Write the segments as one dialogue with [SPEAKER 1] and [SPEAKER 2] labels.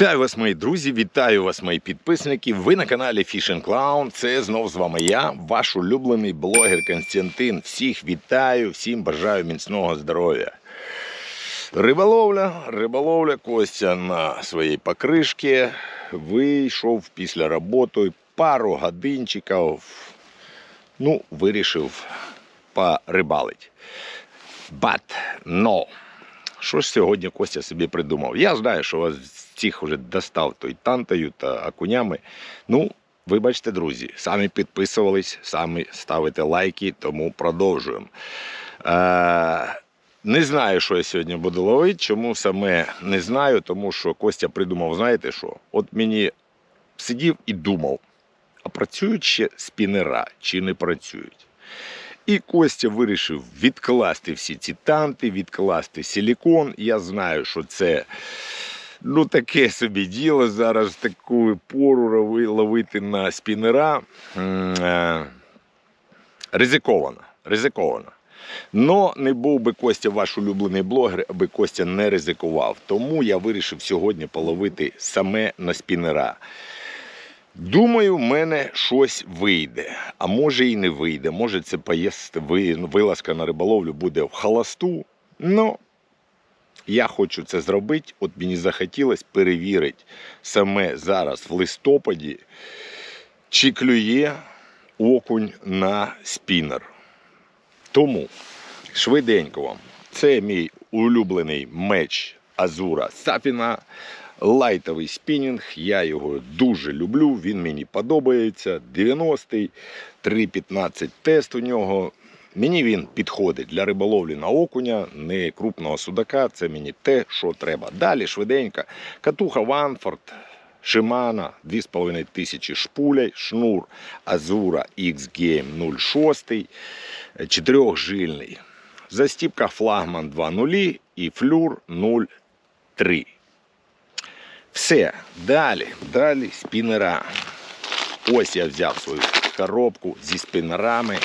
[SPEAKER 1] Вітаю вас, мої друзі, вітаю вас, мої підписники. Ви на каналі Fishing Clown. Це знов з вами я, ваш улюблений блогер Константин. Всіх вітаю, всім бажаю міцного здоров'я. Риболовля, риболовля Костя на своїй покришці. Вийшов після роботи пару годинчиків. Ну, вирішив порибалити. But no. Що ж сьогодні Костя собі придумав? Я знаю, що вас всіх вже достав той тантою та окунями. Ну, вибачте, друзі, самі підписувались, самі ставите лайки, тому продовжуємо. Е, не знаю, що я сьогодні буду ловити. Чому саме не знаю, тому що Костя придумав, знаєте що? От мені сидів і думав, а працюють ще спінера чи не працюють? І Костя вирішив відкласти всі ці танти, відкласти силікон. Я знаю, що це ну, таке собі діло зараз таку пору ловити на спінера. Е, Ризиковано. Ризиковано. Но не був би Костя ваш улюблений блогер, аби Костя не ризикував. Тому я вирішив сьогодні половити саме на спінера. Думаю, в мене щось вийде, а може і не вийде. Може, це поїзд, вилазка на риболовлю буде в холосту. Ну, я хочу це зробити. От мені захотілося перевірити саме зараз в листопаді, чи клює окунь на спінер. Тому швиденько вам. Це мій улюблений меч Азура Сафіна. Лайтовий спінінг. Я його дуже люблю. Він мені подобається. 90-й, 3.15 тест у нього. Мені він підходить для риболовлі на окуня, не крупного судака. Це мені те, що треба. Далі швиденько. Катуха Ванфорд, Шимана, 2,5 тисячі шпулей, шнур Азура X-Game 06, чотирьохжильний. Застіпка флагман 2.0 і флюр 0.3. Все, далі, далі спінера. Ось я взяв свою коробку зі спінерами.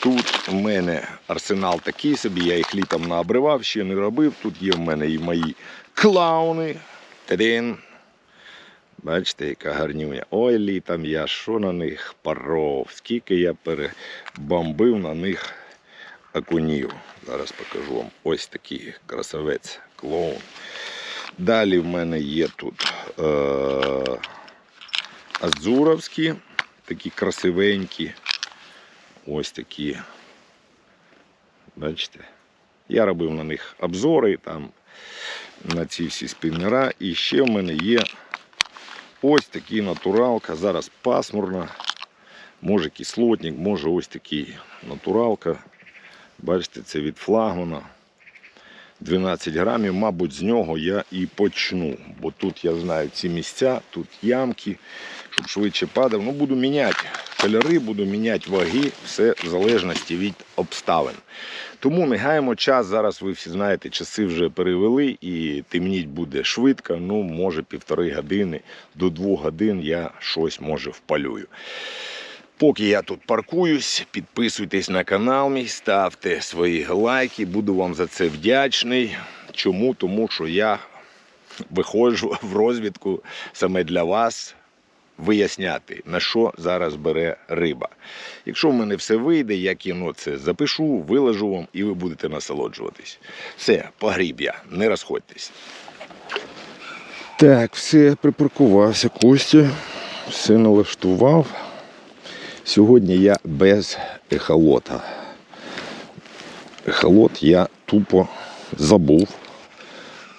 [SPEAKER 1] Тут у мене арсенал такий собі, я їх літом наобривав, ще не робив. Тут є в мене і мої клауни. Тадин. Бачите, яка гарнюня. Ой, літом я що на них паров, скільки я перебомбив на них окунів. Зараз покажу вам. Ось такий красавець, клоун. Далі в мене є тут е- азуровські, такі красивенькі. Ось такі. Бачите? Я робив на них обзори там, на ці всі спіннера. І ще в мене є ось такий натуралка. Зараз пасмурно. Може кислотник, може ось такий натуралка. Бачите, це від флагмана. 12 грамів, мабуть, з нього я і почну. Бо тут я знаю ці місця, тут ямки, щоб швидше падав. Ну, буду міняти кольори, буду міняти ваги, все в залежності від обставин. Тому не гаємо час. Зараз ви всі знаєте, часи вже перевели і темніть буде швидко. Ну, може, півтори години до двох годин я щось може впалюю. Поки я тут паркуюсь, підписуйтесь на канал мій, ставте свої лайки, буду вам за це вдячний. Чому? Тому що я виходжу в розвідку саме для вас виясняти, на що зараз бере риба. Якщо в мене все вийде, я кіно це запишу, виложу вам і ви будете насолоджуватись. Все, погріб я, не розходьтесь. Так, все, припаркувався Костя, все налаштував. Сьогодні я без ехолота. Ехолот я тупо забув,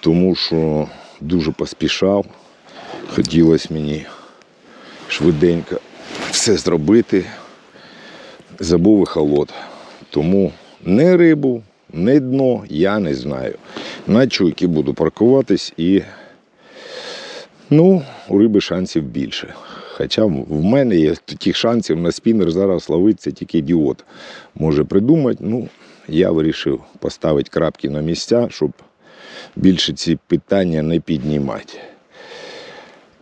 [SPEAKER 1] тому що дуже поспішав. Хотілося мені швиденько все зробити. Забув ехолот. Тому не рибу, не дно я не знаю. На чуйки буду паркуватись і ну, у риби шансів більше. Хоча в мене є таких шансів на спінер зараз ловиться тільки ідіот. Може придумати. Ну, я вирішив поставити крапки на місця, щоб більше ці питання не піднімати.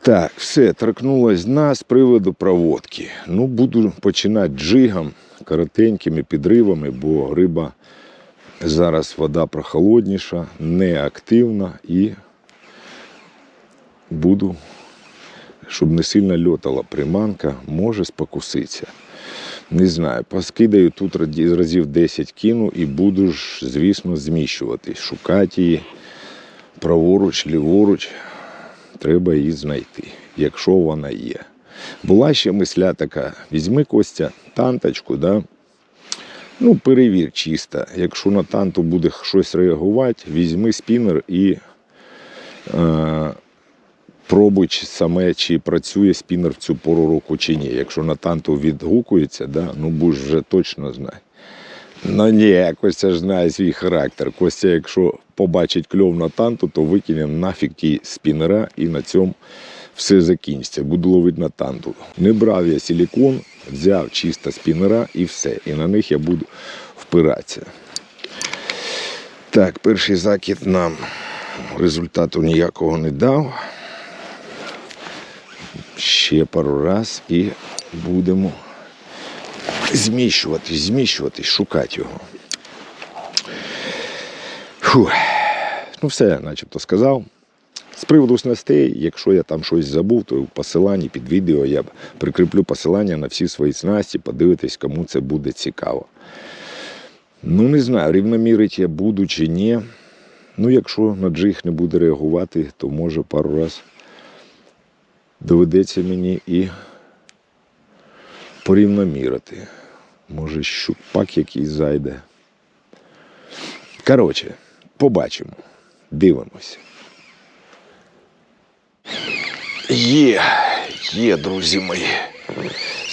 [SPEAKER 1] Так, все, торкнулось дна з приводу проводки. Ну, буду починати джигом, коротенькими підривами, бо риба зараз вода прохолодніша, неактивна і буду, щоб не сильно льотала приманка, може спокуситися. Не знаю, поскидаю тут разів 10 кину і буду ж, звісно, зміщуватись, шукати її праворуч, ліворуч. Треба її знайти, якщо вона є. Була ще мисля така: візьми Костя танточку, да? ну, перевір чисто. Якщо на танту буде щось реагувати, візьми спінер і е, пробуй саме, чи працює спінер в цю пору року чи ні. Якщо на танту відгукується, да? ну будеш вже точно знати. Ну ні, Костя ж знає свій характер. Костя, якщо побачить кльов на танту, то викине нафіг ті спінера і на цьому все закінчиться. Буду ловити на танту. Не брав я силікон, взяв чисто спінера і все. І на них я буду впиратися. Так, перший закид нам результату ніякого не дав. Ще пару раз і будемо зміщуватись, зміщуватись, шукати його. Фу. Ну, все, начебто сказав. З приводу снастей, якщо я там щось забув, то в посиланні під відео я прикріплю посилання на всі свої снасті, подивитись, кому це буде цікаво. Ну, не знаю, рівномірить я буду чи ні. Ну, якщо на джиг не буде реагувати, то може пару раз доведеться мені і порівномірити. Може, щупак якийсь зайде. Коротше, побачимо. Дивимося. Є, є, друзі мої.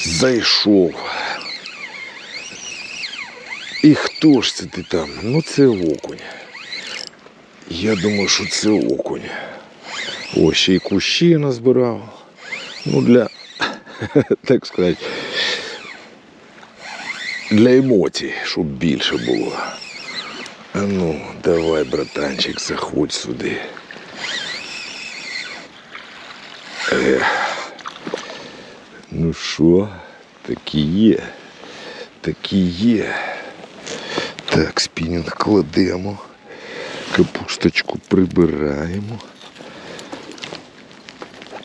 [SPEAKER 1] Зайшов. І хто ж це ти там? Ну це окунь. Я думаю, що це окунь. О, ще й кущі назбирав. Ну, для, так сказати, для емоцій, щоб більше було. А ну, давай, братанчик, заходь сюди. Ех. Ну що, такі є. Такі є. Так, спінінг кладемо. Капусточку прибираємо.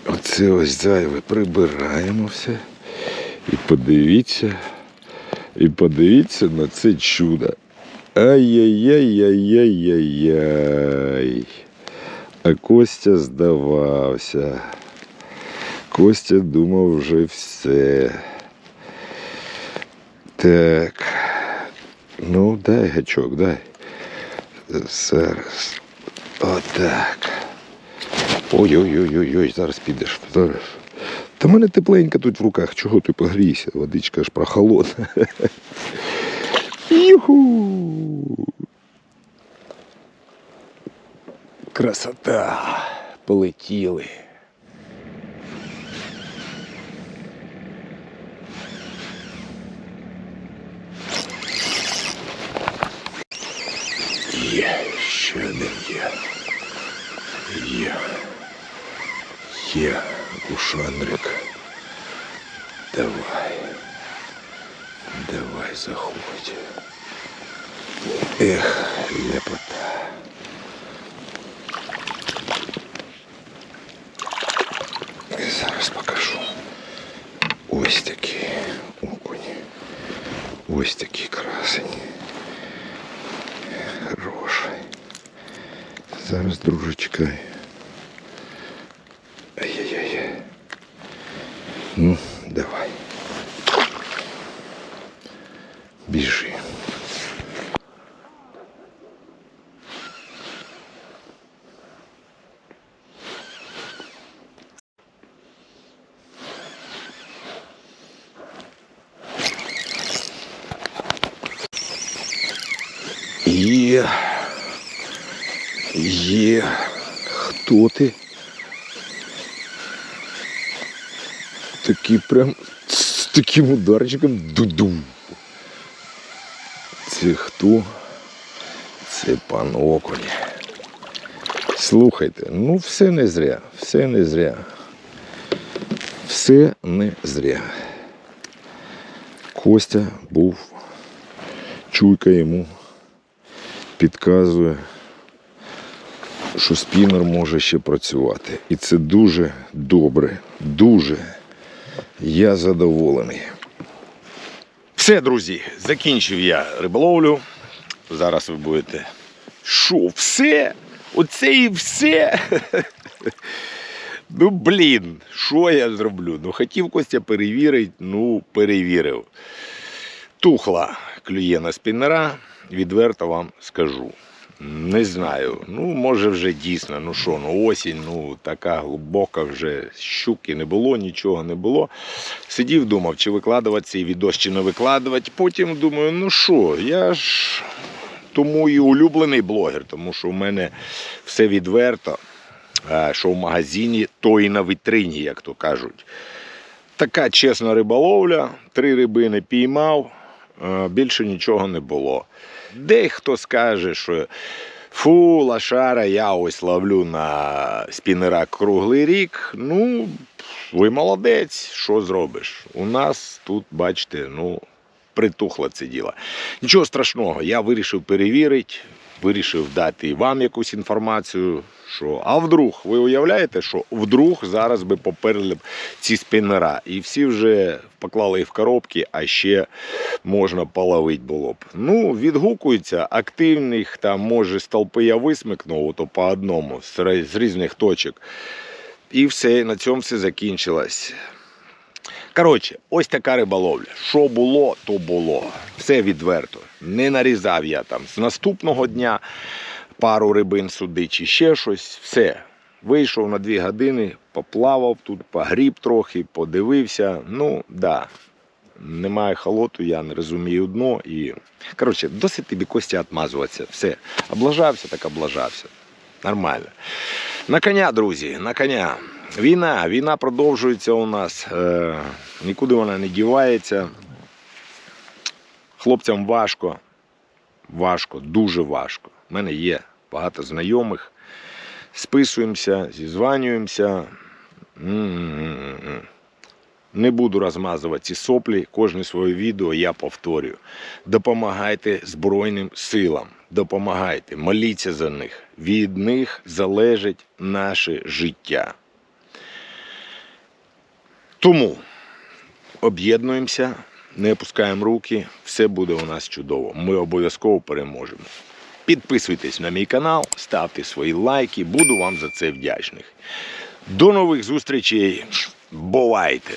[SPEAKER 1] Оце ось зайве прибираємо все. І подивіться. І подивіться на це чудо. Ай-яй-яй-яй-яй-яй. А Костя здавався. Костя думав вже все. Так. Ну, дай гачок, дай. Зараз. Отак. Ой-ой-ой-ой, зараз підеш. Та в мене тепленько тут в руках. Чого ти погрійся? Водичка ж прохолодна. Юху! Красота! Полетіли. Є, ще один є. Є. Є, Ушандрик. Давай. Давай, заходь. Ех, лепота. І зараз покажу. Ось такий окунь. Ось такий красень. Хороший. Зараз, друже, Ну, давай. Біжи. Є. Є. Хто ти? Такий прям з таким ударчиком дуду. Це хто? Це пан Окунь. Слухайте, ну все не зря, все не зря. Все не зря. Костя був, чуйка йому підказує що спінер може ще працювати. І це дуже добре. Дуже. Я задоволений. Все, друзі, закінчив я риболовлю. Зараз ви будете. Що, все? Оце і все. Ну, блін, що я зроблю? Ну, хотів Костя перевірити, ну, перевірив. Тухла клює на спіннера, відверто вам скажу. Не знаю. Ну, може, вже дійсно, ну що, ну осінь, ну така глибока вже щуки не було, нічого не було. Сидів, думав, чи викладувати цей відос, чи не викладувати. Потім думаю, ну що, я ж тому і улюблений блогер, тому що у мене все відверто. Що в магазині, то і на вітрині, як то кажуть. Така чесна риболовля, три рибини піймав, більше нічого не було. Дехто скаже, що фу, лашара, я ось ловлю на спінера круглий рік. Ну, ви молодець, що зробиш? У нас тут, бачите, ну, притухло це діло. Нічого страшного, я вирішив перевірити, вирішив дати вам якусь інформацію. Що, а вдруг, ви уявляєте, що вдруг зараз би поперли б ці спіннера, і всі вже поклали їх в коробки, а ще можна половити було б. Ну, відгукуються активних, там може з я висмикнув, то по одному з різних точок. І все, на цьому все закінчилось. Коротше, ось така риболовля. Що було, то було. Все відверто. Не нарізав я там з наступного дня пару рибин суди чи ще щось. Все. Вийшов на дві години, поплавав тут, погріб трохи, подивився. Ну, да. Немає холоту, я не розумію дно. І... Коротше, досить тобі кості отмазуватися. Все. Облажався, так облажався. Нормально. На коня, друзі, на коня. Війна, війна продовжується у нас. Е, нікуди вона не дівається. Хлопцям важко. Важко, дуже важко. У мене є багато знайомих. Списуємося, зізванюємося. Не буду розмазувати ці соплі. Кожне своє відео я повторюю. Допомагайте Збройним силам. Допомагайте, моліться за них. Від них залежить наше життя. Тому об'єднуємося, не опускаємо руки, все буде у нас чудово. Ми обов'язково переможемо. Підписуйтесь на мій канал, ставте свої лайки, буду вам за це вдячний. До нових зустрічей. Бувайте!